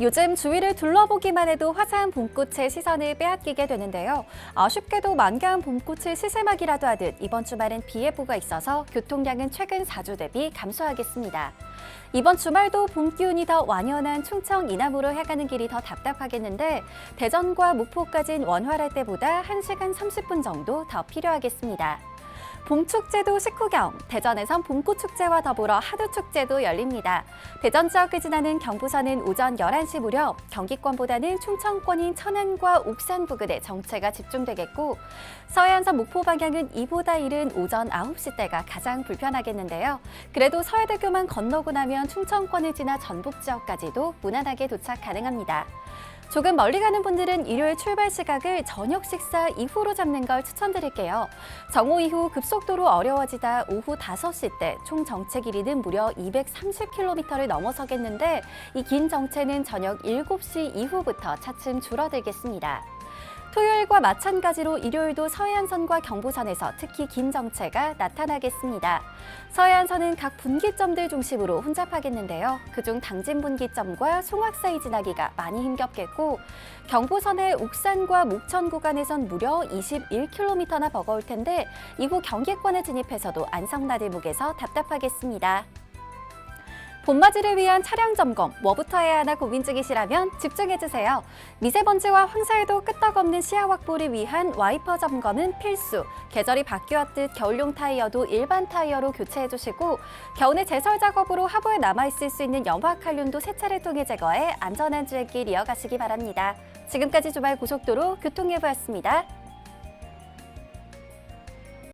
요즘 주위를 둘러보기만 해도 화사한 봄꽃의 시선을 빼앗기게 되는데요. 아쉽게도 만개한 봄꽃을 시세막이라도 하듯 이번 주말엔 비 예보가 있어서 교통량은 최근 4주 대비 감소하겠습니다. 이번 주말도 봄 기운이 더 완연한 충청 이남으로 향하는 길이 더 답답하겠는데 대전과 목포까지는 원활할 때보다 1시간 30분 정도 더 필요하겠습니다. 봄축제도 식후경, 대전에선 봄꽃축제와 더불어 하두축제도 열립니다. 대전 지역을 지나는 경부선은 오전 11시 무렵, 경기권보다는 충청권인 천안과 옥산 부근에 정체가 집중되겠고, 서해안선 목포 방향은 이보다 이른 오전 9시 때가 가장 불편하겠는데요. 그래도 서해대교만 건너고 나면 충청권을 지나 전북 지역까지도 무난하게 도착 가능합니다. 조금 멀리 가는 분들은 일요일 출발 시각을 저녁 식사 이후로 잡는 걸 추천드릴게요. 정오 이후 급속도로 어려워지다 오후 5시 때 총 정체 길이는 무려 230km를 넘어서겠는데 이 긴 정체는 저녁 7시 이후부터 차츰 줄어들겠습니다. 토요일과 마찬가지로 일요일도 서해안선과 경부선에서 특히 긴 정체가 나타나겠습니다. 서해안선은 각 분기점들 중심으로 혼잡하겠는데요. 그중 당진 분기점과 송악 사이 지나기가 많이 힘겹겠고 경부선의 옥산과 목천 구간에선 무려 21km나 버거울 텐데 이후 경기권에 진입해서도 안성나들목에서 답답하겠습니다. 봄맞이를 위한 차량 점검, 뭐부터 해야 하나 고민 중이시라면 집중해주세요. 미세먼지와 황사에도 끄떡없는 시야 확보를 위한 와이퍼 점검은 필수. 계절이 바뀌었듯 겨울용 타이어도 일반 타이어로 교체해주시고 겨우내 제설 작업으로 하부에 남아있을 수 있는 염화 칼륨도 세차를 통해 제거해 안전한 주행길 이어가시기 바랍니다. 지금까지 주말 고속도로 교통예보였습니다.